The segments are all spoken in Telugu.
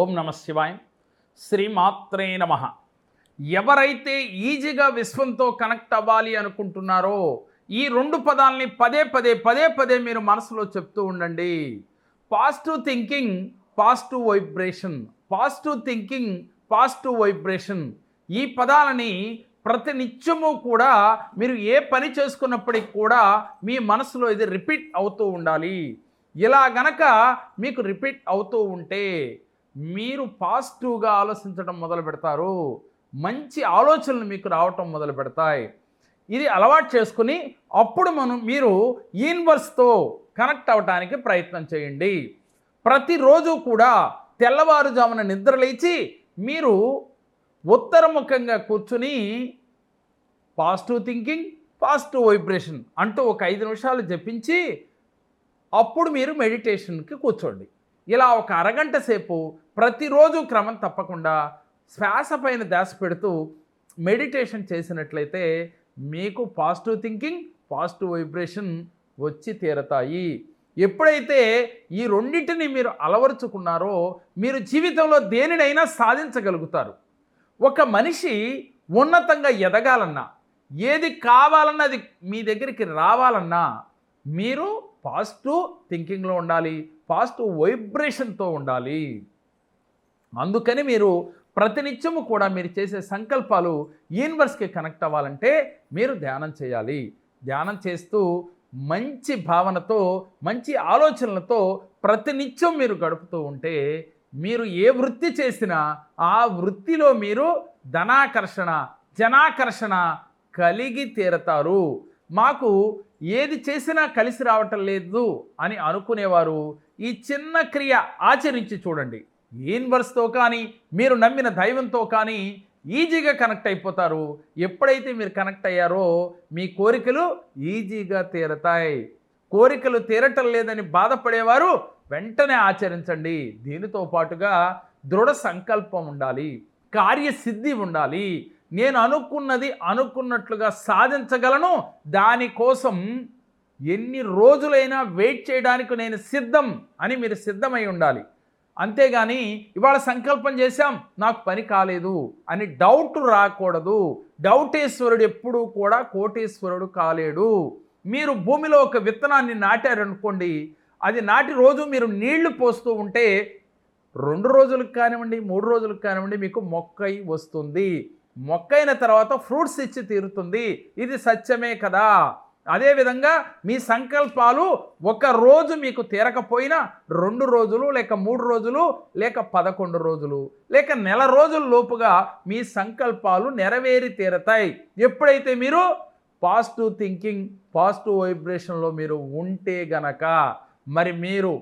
ఓం నమ శివాయ. శ్రీమాత్రే నమ. ఎవరైతే ఈజీగా విశ్వంతో కనెక్ట్ అవ్వాలి అనుకుంటున్నారో ఈ రెండు పదాలని పదే పదే పదే పదే మీరు మనసులో చెప్తూ ఉండండి. Positive thinking positive vibration positive thinking positive vibration ఈ పదాలని ప్రతినిత్యము కూడా మీరు ఏ పని చేసుకున్నప్పటికి కూడా మీ మనసులో ఇది రిపీట్ అవుతూ ఉండాలి. ఇలా గనక మీకు రిపీట్ అవుతూ ఉంటే మీరు పాజిటివ్గా ఆలోచించడం మొదలు పెడతారు. మంచి ఆలోచనలు మీకు రావటం మొదలు పెడతాయి. ఇది అలవాటు చేసుకుని అప్పుడు మనం మీరు యూనివర్స్తో కనెక్ట్ అవ్వడానికి ప్రయత్నం చేయండి. ప్రతిరోజు కూడా తెల్లవారుజామున నిద్ర లేచి మీరు ఉత్తరముఖంగా కూర్చుని పాజిటివ్ థింకింగ్ పాజిటివ్ వైబ్రేషన్ అంటూ ఒక ఐదు నిమిషాలు జపించి అప్పుడు మీరు మెడిటేషన్కి కూర్చోండి. ఇలా ఒక అరగంట సేపు ప్రతిరోజు క్రమం తప్పకుండా శ్వాస పైన ధ్యాస పెడుతూ మెడిటేషన్ చేసినట్లయితే మీకు పాజిటివ్ థింకింగ్ పాజిటివ్ వైబ్రేషన్ వచ్చి తీరతాయి. ఎప్పుడైతే ఈ రెండింటిని మీరు అలవరుచుకున్నారో మీరు జీవితంలో దేనినైనా సాధించగలుగుతారు. ఒక మనిషి ఉన్నతంగా ఎదగాలన్నా ఏది కావాలన్నా అది మీ దగ్గరికి రావాలన్నా మీరు పాజిటివ్ థింకింగ్లో ఉండాలి పాజిటివ్ వైబ్రేషన్తో ఉండాలి. అందుకని మీరు ప్రతినిత్యము కూడా మీరు చేసే సంకల్పాలు యూనివర్స్కి కనెక్ట్ అవ్వాలంటే మీరు ధ్యానం చేయాలి. ధ్యానం చేస్తూ మంచి భావనతో మంచి ఆలోచనలతో ప్రతినిత్యం మీరు గడుపుతూ ఉంటే మీరు ఏ వృత్తి చేసినా ఆ వృత్తిలో మీరు ధనాకర్షణ జనాకర్షణ కలిగి తీరతారు. మాకు ఏది చేసినా కలిసి రావటం లేదు అని అనుకునేవారు. ఈ చిన్న క్రియ ఆచరించి చూడండి. యూనివర్స్తో కానీ మీరు నమ్మిన దైవంతో కానీ ఈజీగా కనెక్ట్ అయిపోతారు. ఎప్పుడైతే మీరు కనెక్ట్ అయ్యారో మీ కోరికలు ఈజీగా తీరతాయి. కోరికలు తీరటం లేదని బాధపడేవారు వెంటనే ఆచరించండి. దీనితో పాటుగా దృఢ సంకల్పం ఉండాలి. కార్యసిద్ధి ఉండాలి. నేను అనుకున్నది అనుకున్నట్లుగా సాధించగలను. దానికోసం ఎన్ని రోజులైనా వెయిట్ చేయడానికి నేను సిద్ధం అని మీరు సిద్ధమై ఉండాలి. అంతేగాని ఇవాళ సంకల్పం చేశాం నాకు పని కాలేదు అని డౌట్ రాకూడదు. డౌటేశ్వరుడు ఎప్పుడూ కూడా కోటేశ్వరుడు కాలేడు. మీరు భూమిలో ఒక విత్తనాన్ని నాటారనుకోండి అది నాటి రోజు మీరు నీళ్ళు పోస్తూ ఉంటే రెండు రోజులకు కానివ్వండి మూడు రోజులకు కానివ్వండి మీకు మొక్కై వస్తుంది. మొక్కైన తర్వాత ఫ్రూట్స్ ఇచ్చి తీరుతుంది. ఇది సత్యమే కదా. అదేవిధంగా మీ సంకల్పాలు ఒక రోజు మీకు తీరకపోయినా రెండు రోజులు లేక మూడు రోజులు లేక పదకొండు రోజులు లేక నెల రోజుల లోపుగా మీ సంకల్పాలు నెరవేరి తీరతాయి. ఎప్పుడైతే మీరు పాజిటివ్ థింకింగ్ పాజిటివ్ వైబ్రేషన్లో మీరు ఉంటే గనక మరి మీరు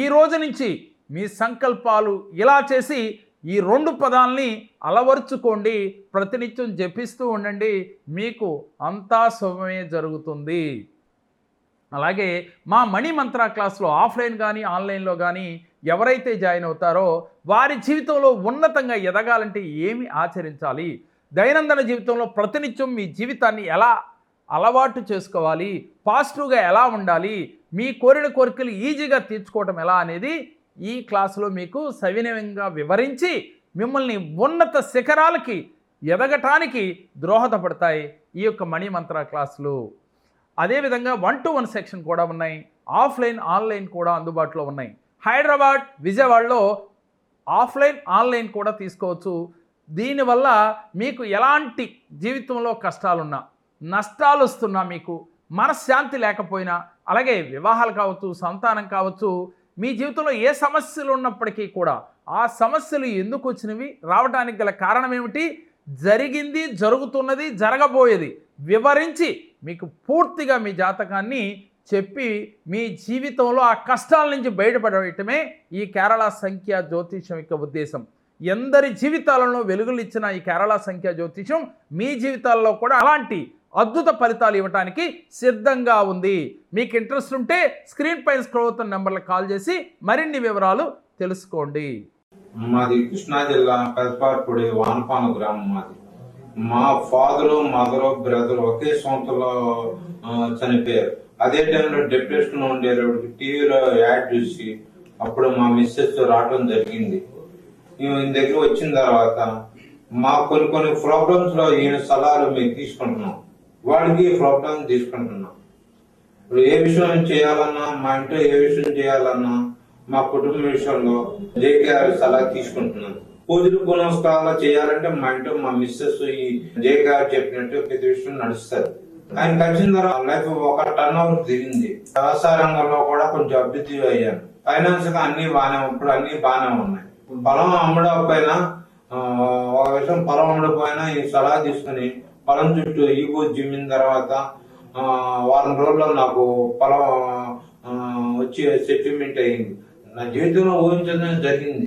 ఈ రోజు నుంచి మీ సంకల్పాలు ఇలా చేసి ఈ రెండు పదాలని అలవర్చుకోండి ప్రతినిత్యం జపిస్తూ ఉండండి మీకు అంతా శుభమే జరుగుతుంది. అలాగే మా మణి మంత్ర క్లాస్లో ఆఫ్లైన్ కానీ ఆన్లైన్లో కానీ ఎవరైతే జాయిన్ అవుతారో వారి జీవితంలో ఉన్నతంగా ఎదగాలంటే ఏమి ఆచరించాలి? దైనందిన జీవితంలో ప్రతినిత్యం మీ జీవితాన్ని ఎలా అలవాటు చేసుకోవాలి? పాజిటివ్గా ఎలా ఉండాలి? మీ కోరిన కోరికలు ఈజీగా తీర్చుకోవటం ఎలా అనేది ఈ క్లాసులో మీకు సవినయంగా వివరించి మిమ్మల్ని ఉన్నత శిఖరాలకి ఎదగటానికి దోహదపడతాయి ఈ యొక్క మణి మంత్ర క్లాసులు. అదేవిధంగా వన్ టు వన్ సెక్షన్ కూడా ఉన్నాయి. ఆఫ్లైన్ ఆన్లైన్ కూడా అందుబాటులో ఉన్నాయి. హైదరాబాద్ విజయవాడలో ఆఫ్లైన్ ఆన్లైన్ కూడా తీసుకోవచ్చు. దీనివల్ల మీకు ఎలాంటి జీవితంలో కష్టాలున్నా నష్టాలు వస్తున్నా మీకు మనశ్శాంతి లేకపోయినా అలాగే వివాహాలు కావచ్చు సంతానం కావచ్చు మీ జీవితంలో ఏ సమస్యలు ఉన్నప్పటికీ కూడా ఆ సమస్యలు ఎందుకు వచ్చినవి రావడానికి గల కారణం ఏమిటి జరిగింది జరుగుతున్నది జరగబోయేది వివరించి మీకు పూర్తిగా మీ జాతకాన్ని చెప్పి మీ జీవితంలో ఆ కష్టాల నుంచి బయటపడటమే ఈ కేరళ సంఖ్య జ్యోతిషం యొక్క ఉద్దేశం. ఎందరి జీవితాలలో వెలుగులు ఇచ్చిన ఈ కేరళ సంఖ్య జ్యోతిషం మీ జీవితాల్లో కూడా అలాంటి అద్భుత ఫలితాలు ఇవ్వడానికి సిద్ధంగా ఉంది. మీకు ఇంట్రెస్ట్ ఉంటే స్క్రీన్ పైన స్క్రోల్ అవుతున్న నెంబర్లకు కాల్ చేసి మరిన్ని వివరాలు తెలుసుకోండి. మాది కృష్ణా జిల్లా పెదపార్పుడి వానపాన గ్రామం మాది. మా ఫాదర్ మదర్ బ్రదర్ ఒకే సంవత్సరంలో చనిపోయారు. అదే టైంలో డిప్రెషన్లో ఉండేటప్పుడు టీవీలో యాడ్ చూసి అప్పుడు మా మిస్సెస్ రావడం జరిగింది. ఈయన దగ్గర వచ్చిన తర్వాత మా కొన్ని కొన్ని ప్రాబ్లమ్స్లో ఈయన సలహాలు మేము తీసుకుంటున్నాం. వాడికి ప్రాబ్లం తీసుకుంటున్నాం. ఇప్పుడు ఏ విషయం చేయాలన్నా మా ఇంట్లో ఏ విషయం చేయాలన్నా మా కుటుంబ విషయంలో జేకేఆర్ సలహా తీసుకుంటున్నాను పూజలు పునస్కారాలు చేయాలంటే మా ఇంట్లో మా మిస్సెస్ ఈ జేకేఆర్ చెప్పినట్టు ప్రతి విషయం నడుస్తారు ఆయన కలిసిన తర్వాత లైఫ్ ఒక టర్న్ ఓవర్ దిగింది. వ్యవసాయ రంగంలో కూడా కొంచెం అభివృద్ధి అయ్యాను. ఫైనాన్స్గా అన్ని బాగానే ఇప్పుడు అన్ని బాగానే ఉన్నాయి. పొలం అమ్మడకపోయినా ఆ, ఒక విషయం పొలం అమ్మడకపోయినా ఈ సలహా తీసుకుని పొలం చుట్టూ ఈగో జిమ్మిన తర్వాత వారం రోజుల్లో నాకు పొలం వచ్చి సెటిల్మెంట్ అయ్యింది నా జీవితంలో ఊహించడం జరిగింది.